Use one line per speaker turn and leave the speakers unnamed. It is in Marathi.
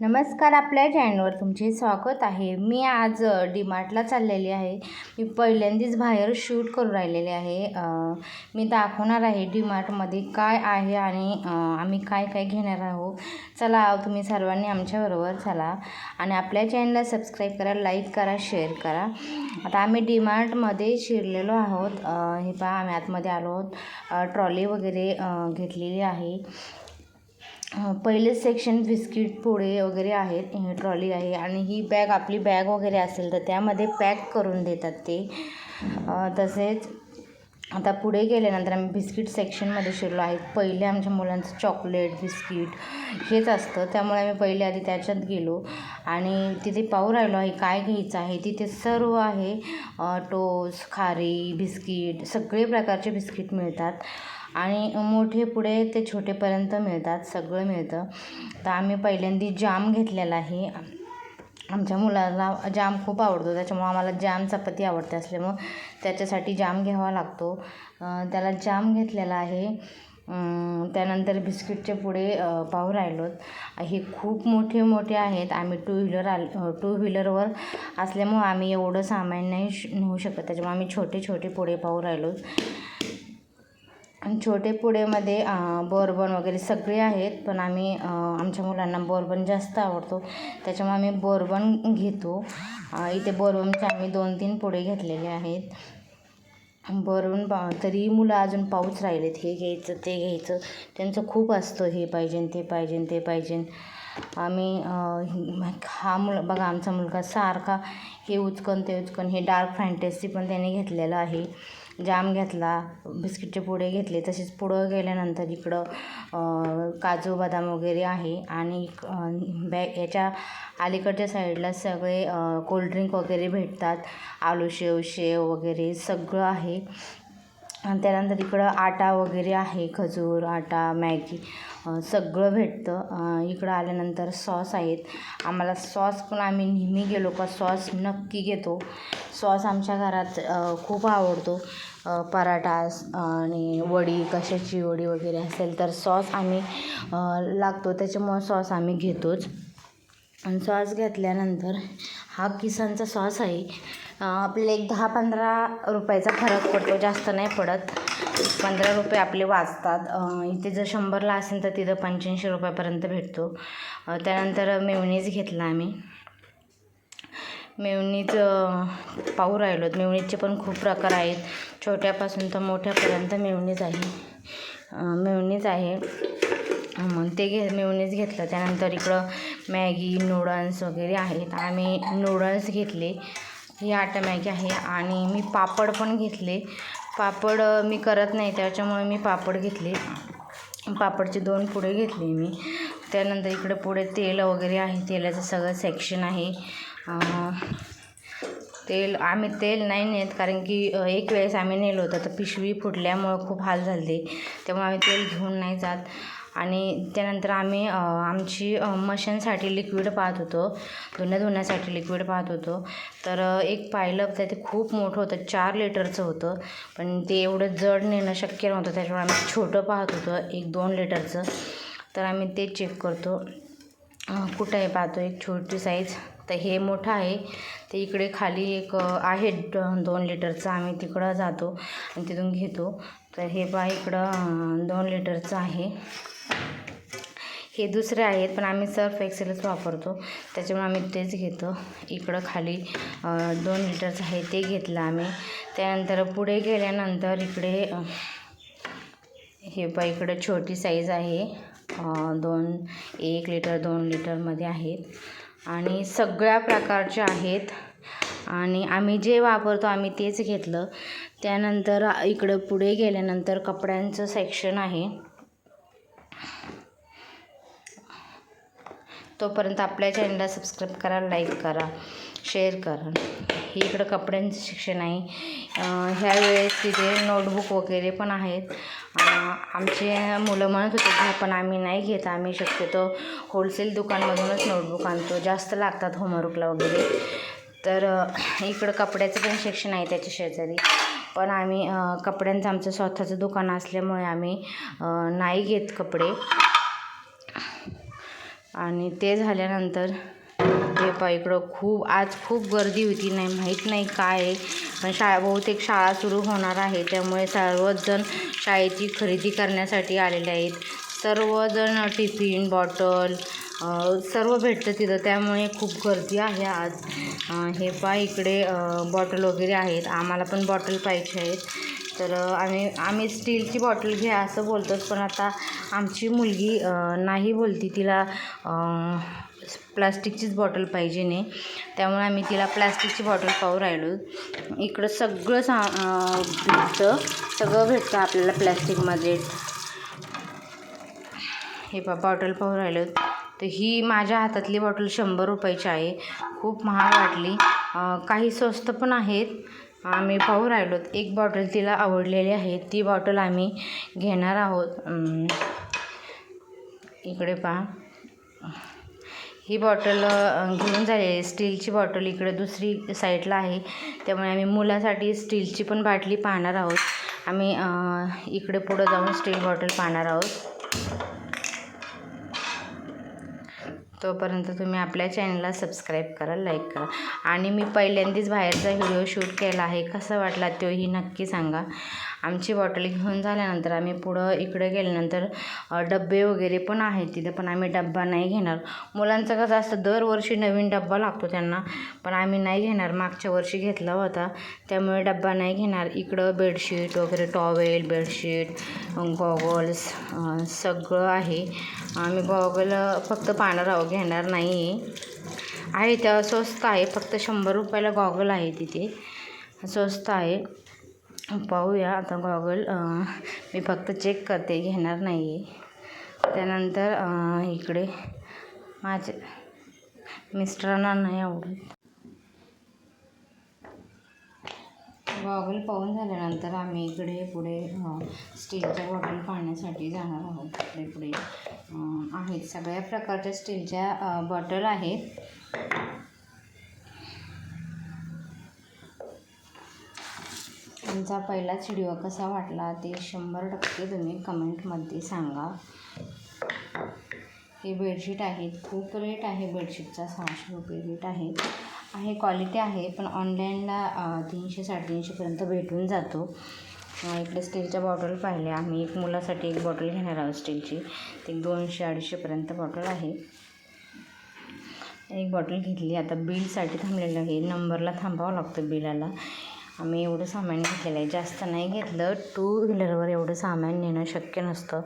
नमस्कार आपल्या चॅनलवर तुमचे स्वागत आहे. मी आज डीमार्टला चाललेली आहे. मी पहिल्यांदाच बाहेर शूट करून राहिलेले आहे. मी दाखवणार आहे डीमार्टमध्ये काय आहे आणि आम्ही काय काय घेणार आहोत. चला तुम्ही सर्वांनी आमच्याबरोबर चला आणि आपल्या चॅनलला सबस्क्राईब करा लाईक करा शेअर करा. आता आम्ही डीमार्टमध्ये शिरलेलो आहोत. हे पहा आम्ही आतमध्ये आलो आहोत. ट्रॉली वगैरे घेतलेली आहे. पहिले सेक्शन बिस्किट पोळे वगैरे आहेत ट्रॉली आहे आणि ही बॅग आपली बॅग वगैरे असेल तर त्यामध्ये पॅक करून देतात ते. तसेच आता पुढे गेल्यानंतर आम्ही बिस्किट सेक्शनमध्ये शिरलो आहे. पहिले आमच्या मुलांचं चॉकलेट बिस्किट हेच असतं. त्यामुळे आम्ही पहिले आधी त्याच्यात गेलो आणि तिथे पाहू राहिलो आहे काय घ्यायचं आहे. तिथे सर्व आहे टोस खारी बिस्किट सगळे प्रकारचे बिस्किट मिळतात. आणि मोठे पुढे ते छोटेपर्यंत मिळतात सगळं मिळतं. तर आम्ही पहिल्यांदा जाम घेतलेला आहे. आमच्या मुलाला जाम खूप आवडतो त्याच्यामुळं आम्हाला जाम चपाती आवडते असल्यामुळं त्याच्यासाठी जाम घ्यावा लागतो. त्याला जाम घेतलेला आहे. त्यानंतर बिस्किटचे पुढे पाहू राहिलोत. हे खूप मोठे मोठे आहेत. आम्ही टू व्हीलर आल टू व्हीलरवर असल्यामुळं आम्ही एवढं सामान नाही श नेऊ शकत. त्याच्यामुळे आम्ही छोटे छोटे पुढे पाहू राहिलोत. छोटे पुडेमध्ये बोरबन वगैरे सगळे आहेत पण आम्ही आमच्या मुलांना बोरबन जास्त आवडतो. त्याच्यामुळे आम्ही बोरबन घेतो. इथे बोरबनचे आम्ही दोन तीन पुडे घेतलेले आहेत. बोरबन पा तरी मुलं अजून पाऊच राहिलेत. हे घ्यायचं ते घ्यायचं. त्यांचं खूप असतं हे पाहिजे ते पाहिजे ते पाहिजे. आम्ही हा मुल बघा आमचा मुलगा सारखा हे उचकन ते उचकन हे डार्क फॅन्टसी पण त्याने घेतलेलं आहे. जाम घेतला बिस्किटचे पुडे घेतले तसेच पुढं गेल्यानंतर इकडं काजू बदाम वगैरे आहे आणि बॅग याच्या अलीकडच्या साईडला सगळे कोल्ड्रिंक वगैरे भेटतात. आलू शेव शेव वगैरे सगळं आहे. आणि त्यानंतर इकडं आटा वगैरे आहे खजूर आटा मॅगी सगळं भेटतं. इकडं आल्यानंतर सॉस आहेत. आम्हाला सॉस पण आम्ही नेहमी गेलो का सॉस नक्की घेतो. सॉस आमच्या घरात खूप आवडतो. पराठा आणि वडी कशाची वडी वगैरे असेल तर सॉस आम्ही लागतो. त्याच्यामुळं सॉस आम्ही घेतोच. आणि सॉस घेतल्यानंतर हा किसनचा सॉस आहे. आपले आपल्याला एक दहा पंधरा रुपयाचा फरक पडतो जास्त नाही पडत. पंधरा रुपये आपले वाचतात. इथे जर शंभरला असेल तर तिथं पंच्याऐंशी रुपयापर्यंत भेटतो. त्यानंतर मेवणीच घेतला आम्ही. मेवणीच पाहू राहिलो मेवणीचे पण खूप प्रकार आहेत. छोट्यापासून तर मोठ्यापर्यंत मेवणीच आहे. मेवणीच आहे. मग ते घे मेवणीच घेतलं. त्यानंतर इकडं मॅगी नूडल्स वगैरे आहेत. आम्ही नूडल्स घेतले. ही आटा मॅगी आहे. आणि मी पापड पण घेतले. पापड मी करत नाही. त्याच्यामुळे मी पापड घेतले. पापडचे दोन पुडे घेतले मी. त्यानंतर इकडे पुढे तेल वगैरे आहे. तेलाचं सगळं सेक्शन आहे. तेल आम्ही तेल नाही नेत. कारण की एक वेळेस आम्ही नेलं होतं. तर पिशवी फुटल्यामुळं खूप हाल झाले. त्यामुळे आम्ही तेल घेऊन नाही जात. आणि त्यानंतर आम्ही आमची मशीनसाठी लिक्विड पाहत होतो. धुण्या धुण्यासाठी लिक्विड पाहत होतो. तर एक पाहिलं तर ते खूप मोठं होतं. चार लिटरचं होतं. पण ते एवढं जड नेणं शक्य नव्हतं. त्याच्यामुळे आम्ही छोटं पाहत होतो एक दोन लिटरचं. तर आम्ही ते चेक करतो. कुठंही कुठं आहे पाहतो एक छोटी साईज तर हे मोठं आहे. ते इकडे खाली एक आहे ड- दोन लिटरचं. आम्ही तिकडं जातो आणि तिथून घेतो. तर हे बा इकडं दोन लिटरचं आहे. हे दुसरे आहेत पण आम्ही सर्फ एक्सेलच वापरतो. त्याच्यामुळे आम्ही तेच घेतो. इकडं खाली दोन लिटरचं आहे ते घेतलं आम्ही. त्यानंतर पुढे गेल्यानंतर इकडे हे पहा इकडं छोटी साईज आहे. दोन एक लिटर दोन लिटरमध्ये आहेत. आणि सगळ्या प्रकारचे आहेत. आणि आम्ही जे वापरतो आम्ही तेच घेतलं. त्यानंतर इकडं पुढे गेल्यानंतर कपड्यांचं सेक्शन आहे. तोपर्यंत आपल्या चॅनलला सबस्क्राईब करा लाईक करा शेअर करा. इकडं कपड्यांचं शिक्षण आहे. ह्या वेळेस तिथे नोटबुक वगैरे पण आहेत. आमचे मुलं म्हणत होते घ्या पण आम्ही नाही घेत आम्ही शक्यतो होलसेल दुकानमधूनच नोटबुक आणतो. जास्त लागतात होमवर्कला वगैरे. तर इकडं कपड्याचं पण शिक्षण आहे त्याच्या शेजारी. पण आम्ही कपड्यांचं आमचं स्वतःचं दुकान असल्यामुळे आम्ही नाही घेत कपडे. आणि ते झाल्यानंतर हे पा इकडं खूप आज खूप गर्दी होती नाही माहीत नाही काय आहे. पण शाळा बहुतेक शाळा सुरू होणार आहे त्यामुळे सर्वच जण शाळेची खरेदी करण्यासाठी आलेले आहेत. सर्वजण टिफिन बॉटल सर्व भेटतं तिथं. त्यामुळे खूप गर्दी आहे आज. हे पहा इकडे बॉटल वगैरे आहेत. आम्हाला पण बॉटल पाहिजे आहेत. तर आम्ही आम्ही स्टीलची बॉटल घ्या असं बोलतोच. पण आता आमची मुलगी नाही बोलती. तिला प्लास्टिकचीच बॉटल पाहिजे नाही त्यामुळे आम्ही तिला प्लास्टिकची बॉटल पाहू राहिलो. इकडं सगळं सा भेटतं. सगळं भेटतं आपल्याला प्लॅस्टिकमध्ये हे पा बॉटल पाहू राहिलो तर ही माझ्या हातातली बॉटल शंभर रुपयाची आहे. खूप महाग वाटली. काही स्वस्त पण आहेत. आम्ही पाहू राहिलो एक बॉटल तिला आवडलेली आहे. ती बॉटल आम्ही घेणार आहोत. इकडे पहा. ही बॉटल घेऊन झाली स्टीलची बॉटल इकडे दुसरी साईडला आहे. त्यामुळे आम्ही मुलासाठी स्टीलची पण बाटली पाहणार आहोत. आम्ही इकडे पुढं जाऊन स्टील बॉटल पाहणार आहोत. तोपर्यंत तुम्ही आपल्या चॅनलला सबस्क्राईब करा लाईक करा. आणि मी पहिल्यांदाच बाहेरचा व्हिडिओ शूट केला आहे. कसा वाटला तोही नक्की सांगा. आमची बॉटल घेऊन झाल्यानंतर आम्ही पुढं इकडे गेल्यानंतर डब्बे वगैरे पण आहेत तिथं पण आम्ही डब्बा नाही घेणार. मुलांचं कसं असतं दरवर्षी नवीन डब्बा लागतो त्यांना पण आम्ही नाही घेणार. मागच्या वर्षी घेतला होता त्यामुळे डब्बा नाही घेणार. इकडं बेडशीट वगैरे टॉवेल बेडशीट गॉगल्स सगळं आहे. आम्ही गॉगल फक्त पाहणार घेणार नाही. आहे आहे त्या स्वस्त आहे. फक्त शंभर रुपयाला गॉगल आहे तिथे. स्वस्त आहे. पाहूया. आता गॉगल मी फक्त चेक करते घेणार नाही आहे त्यानंतर इकडे माझे मिस्टरांना नाही आवडत. गॉगल पाहून झाल्यानंतर आम्ही इकडे पुढे स्टीलच्या बॉटल पाहण्यासाठी जाणार आहोत. इकडे पुढे आहेत. सगळ्या प्रकारच्या स्टीलच्या बॉटल आहेत. तुमचा पहिलाच व्हिडिओ कसा वाटला ते शंभर टक्के तुम्ही कमेंटमध्ये सांगा. हे बेडशीट आहेत खूप रेट आहे बेडशीटचा सहाशे रुपये रेट आहे. आहे क्वालिटी आहे पण ऑनलाईनला तीनशे साडेतीनशेपर्यंत भेटून जातो. इकडे स्टीलच्या बॉटल पाहिल्या. आम्ही एक मुलासाठी एक बॉटल घेणार आहोत स्टीलची. ती दोनशे अडीचशेपर्यंत बॉटल आहे. एक बॉटल घेतली. आता बिलसाठी थांबलेलं आहे. नंबरला थांबावं लागतं बिलाला. आम्ही एवढं सामान घेतलेलं आहे. जास्त नाही घेतलं. टू व्हीलरवर एवढं सामान नेणं शक्य नसतं.